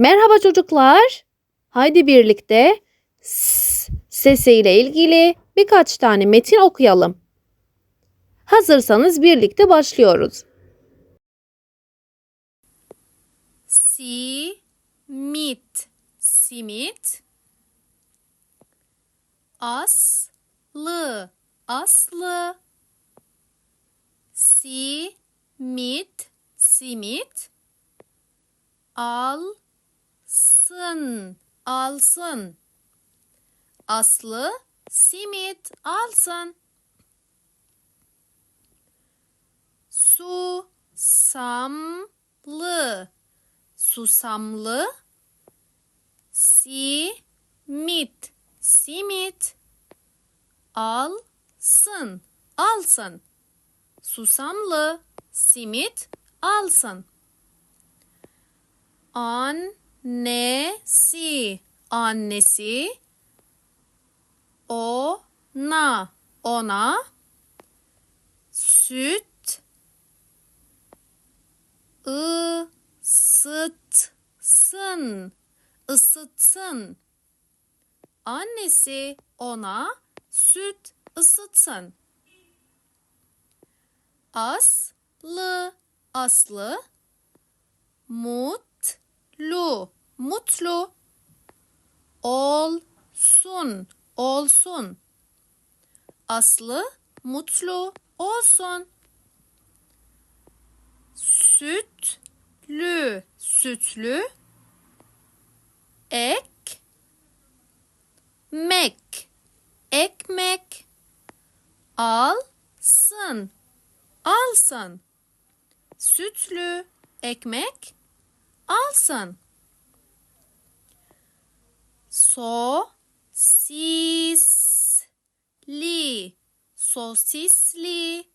Merhaba çocuklar. Haydi birlikte sesiyle ilgili birkaç tane metin okuyalım. Hazırsanız birlikte başlıyoruz. simit. Simit. Aslı. Aslı. Simit. Simit alsın alsın. Aslı simit alsın. Susamlı susamlı simit simit alsın alsın. Susamlı simit alsın annesi annesi? Ona. Ona. Süt. Isıtsın ısıtsın annesi ona süt ısıtsın. Aslı. Aslı mutlu mutlu olsun olsun. Aslı mutlu olsun. Sütlü sütlü ek mek ekmek alsın alsın. Sütlü ekmek alsın. Sosisli sosisli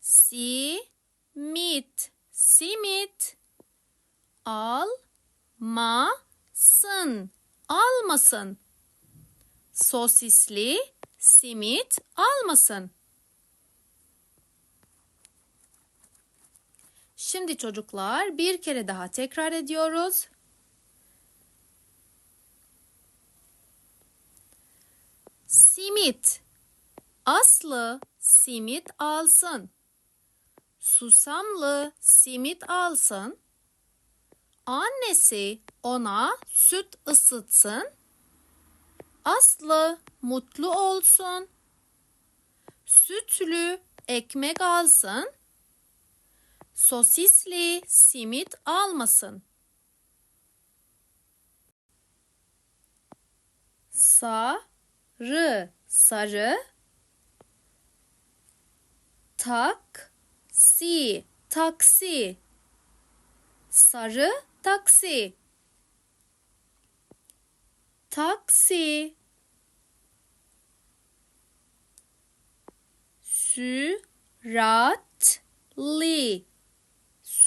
simit. Simit. Almasın. Almasın. Sosisli simit. Almasın Şimdi çocuklar bir kere daha tekrar ediyoruz. Simit. Aslı simit alsın. Susamlı simit alsın. Annesi ona süt ısıtsın. Aslı mutlu olsun. Sütlü ekmek alsın. Sosisli simit almasın. Sarı, sarı. Taksi, taksi. Sarı taksi. Taksi. Süratli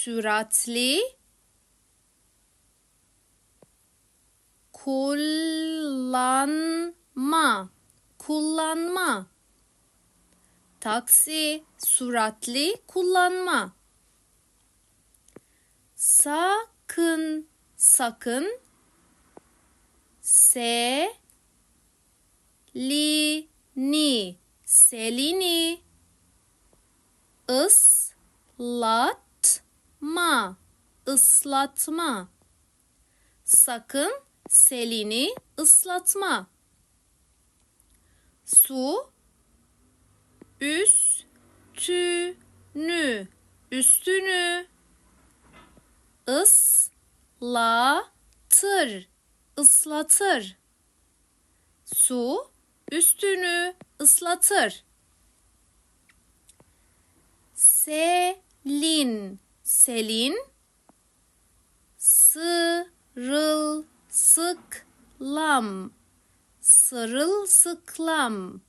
süratli kullanma. Kullanma. Taksi süratli kullanma. Sakın sakın selini selini ıslat ma ıslatma. Sakın selini ıslatma. Su üstünü üstünü ıslatır ıslatır. Su üstünü ıslatır. Selin selin sırılsıklam sırılsıklam.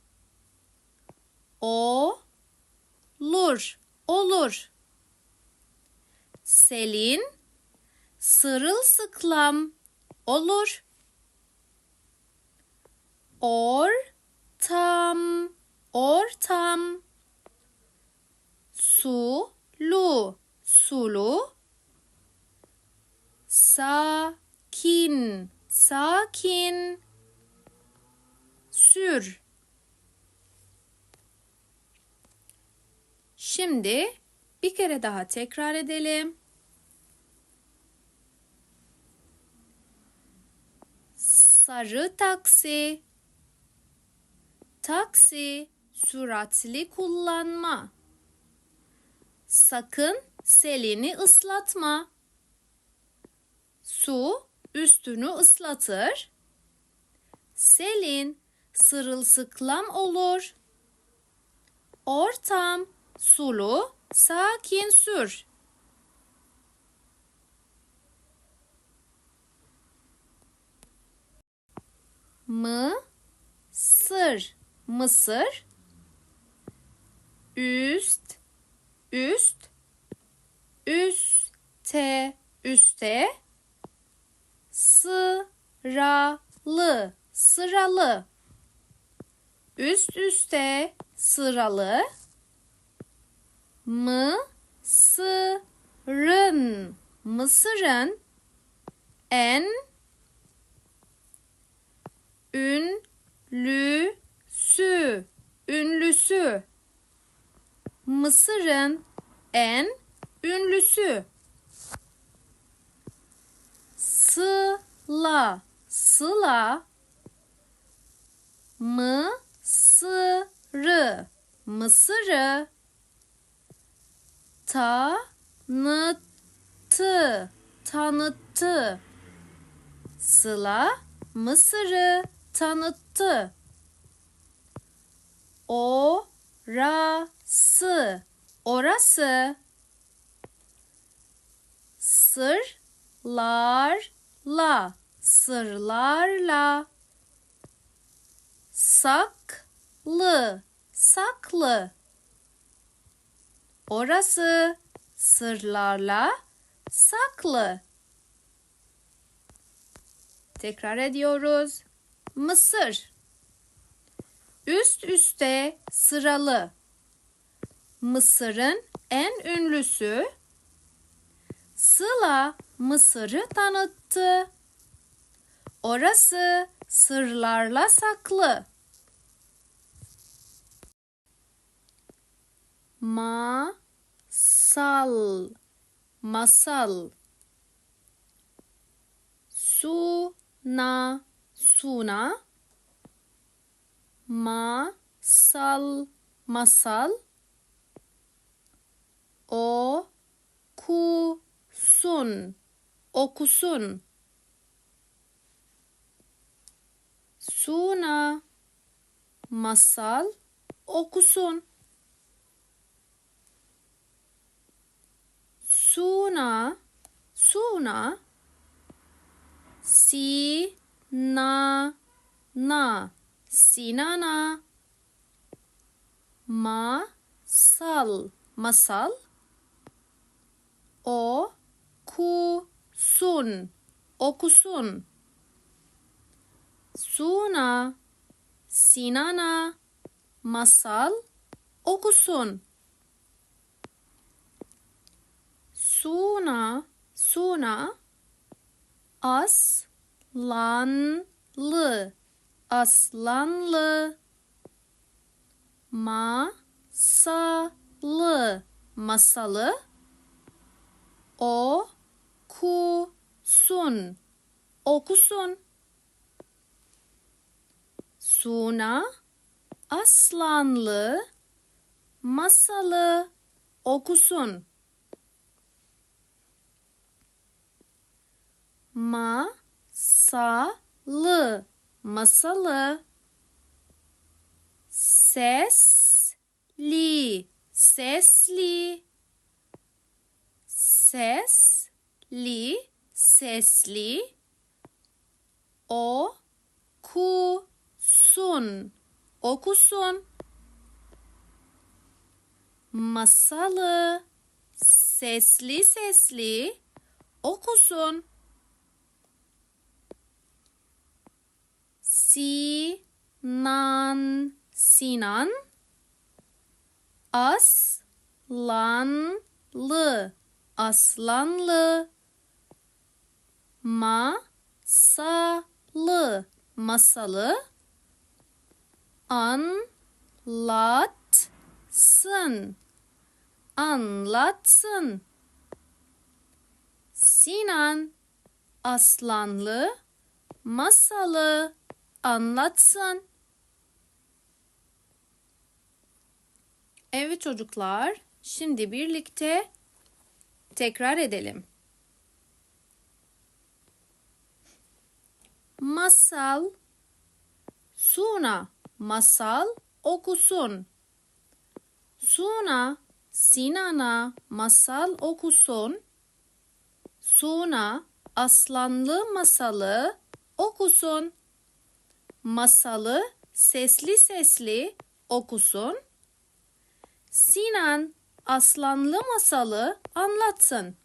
Olur olur. Selin sırılsıklam olur. Ortam ortam sulu sakin sakin sür Şimdi bir kere daha tekrar edelim. Sarı taksi. Taksi süratli kullanma. Sakın selini ıslatma. Su üstünü ıslatır. Selin sırılsıklam olur. Ortam sulu, sakin sür. Mısır, Mısır. Üst, üst, üste, üste. Sıralı, sıralı. Üst üste, sıralı. Mısır'ın, Mısır'ın en ünlüsü, ünlüsü. Mısır'ın en ünlüsü. Sıla, sıla. Mısır'ı, Mısır'ı tanıttı, tanıttı. Sıla Mısır'ı tanıttı. Orası, orası. Sırlarla, sırlarla. Saklı, saklı. Orası sırlarla saklı. Tekrar ediyoruz. Mısır. Üst üste sıralı. Mısır'ın en ünlüsü Sıla Mısır'ı tanıttı. Orası sırlarla saklı. Masal Masal Suna Suna Masal Masal. Okusun Okusun. Suna Masal Okusun. Suna Suna. Sina na Sinana. Masal. Masal. Okusun. Okusun. Suna. Sinana. Masal. Okusun. Suna, Suna. Aslanlı, aslanlı masalı, masalı okusun, okusun Suna aslanlı masalı okusun. masalı masalı sesli sesli sesli sesli okusun okusun. Masalı sesli sesli okusun Sinan Sinan Aslanlı Aslanlı Masalı Masalı anlatsın. Anlatsın. Sinan aslanlı masalı anlatsın. Evet çocuklar, şimdi birlikte tekrar edelim. Masal Suna masal okusun. Suna Sinan'a masal okusun. Suna aslanlı masalı okusun. Masalı sesli sesli okusun. Sinan aslanlı masalı anlatsın.